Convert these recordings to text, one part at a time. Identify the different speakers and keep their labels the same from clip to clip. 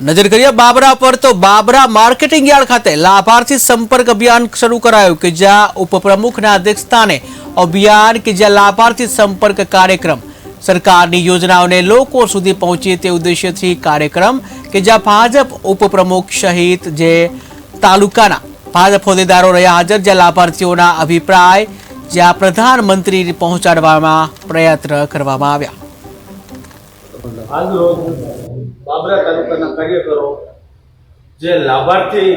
Speaker 1: નજર કરીએ બાબરા પર તો બાબરા માર્કેટિંગ યાર્ડ ખાતે લાભાર્થી સંપર્ક અભિયાન શરૂ કરાયું કે જ્યાં ઉપપ્રમુખના અધ્યક્ષસ્થાને અભિયાન કે જ્યાં લાભાર્થી સંપર્ક કાર્યક્રમ, સરકારની યોજનાઓને લોકો સુધી પહોંચે તે ઉદ્દેશ્યથી કાર્યક્રમ કે જ્યાં ભાજપ ઉપપ્રમુખ સહિત જે તાલુકાના ભાજપ હોદ્દેદારો રહ્યા હાજર, જ્યાં લાભાર્થીઓના અભિપ્રાય જ્યાં પ્રધાનમંત્રી પહોંચાડવામાં પ્રયત્ન કરવામાં આવ્યા.
Speaker 2: બાબરા તાલુકાના કાર્યકરો જે લાભાર્થી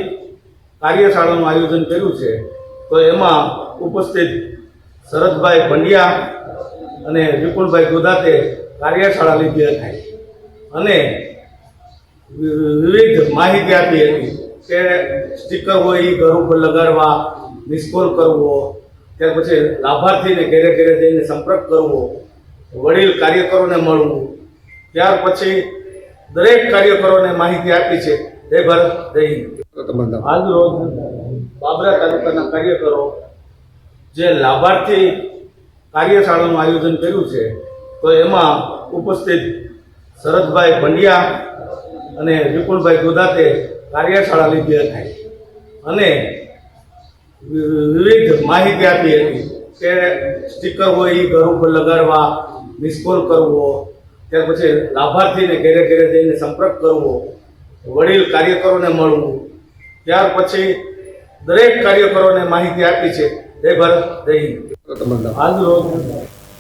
Speaker 2: કાર્યશાળાનું આયોજન કર્યું છે, તો એમાં ઉપસ્થિત શરદભાઈ પંડ્યા અને વિપુલભાઈ ગોદાતે કાર્યશાળા લીધી હતી. અને વિવિધ માહિતી આપી હતી કે સ્ટીકર હોય એ ઘર ઉપર લગાડવા મિસકોલ કરવો, ત્યાર પછી લાભાર્થીને ઘેરે ઘેરે જઈને સંપર્ક કરવો, વડીલ કાર્યકરોને મળવું, ત્યાર પછી દરેક કાર્યકરોને માહિતી આપી છે. જય ભારત, જય હિન્દ. આજ રોજ બાબરા તાલુકાના કાર્યકરો જે લાભાર્થી કાર્યશાળાનું આયોજન કર્યું છે, તો એમાં ઉપસ્થિત શરદભાઈ પંડ્યા અને વિપુલભાઈ ગોદાતે કાર્યશાળા લીધી હતી. અને વિવિધ માહિતી આપી હતી કે સ્ટીકર હોય એ ઘર ઉપર લગાડવા મિસકોલ કરવો ત્યાર પછી લાભાર્થીને ઘેરે ઘેરે જઈને સંપર્ક કરવો વડીલ કાર્યકરોને મળવું. ત્યાર પછી દરેક કાર્યકરોને માહિતી આપી છે જય ભારત જય હિન્દ. આજ રોજ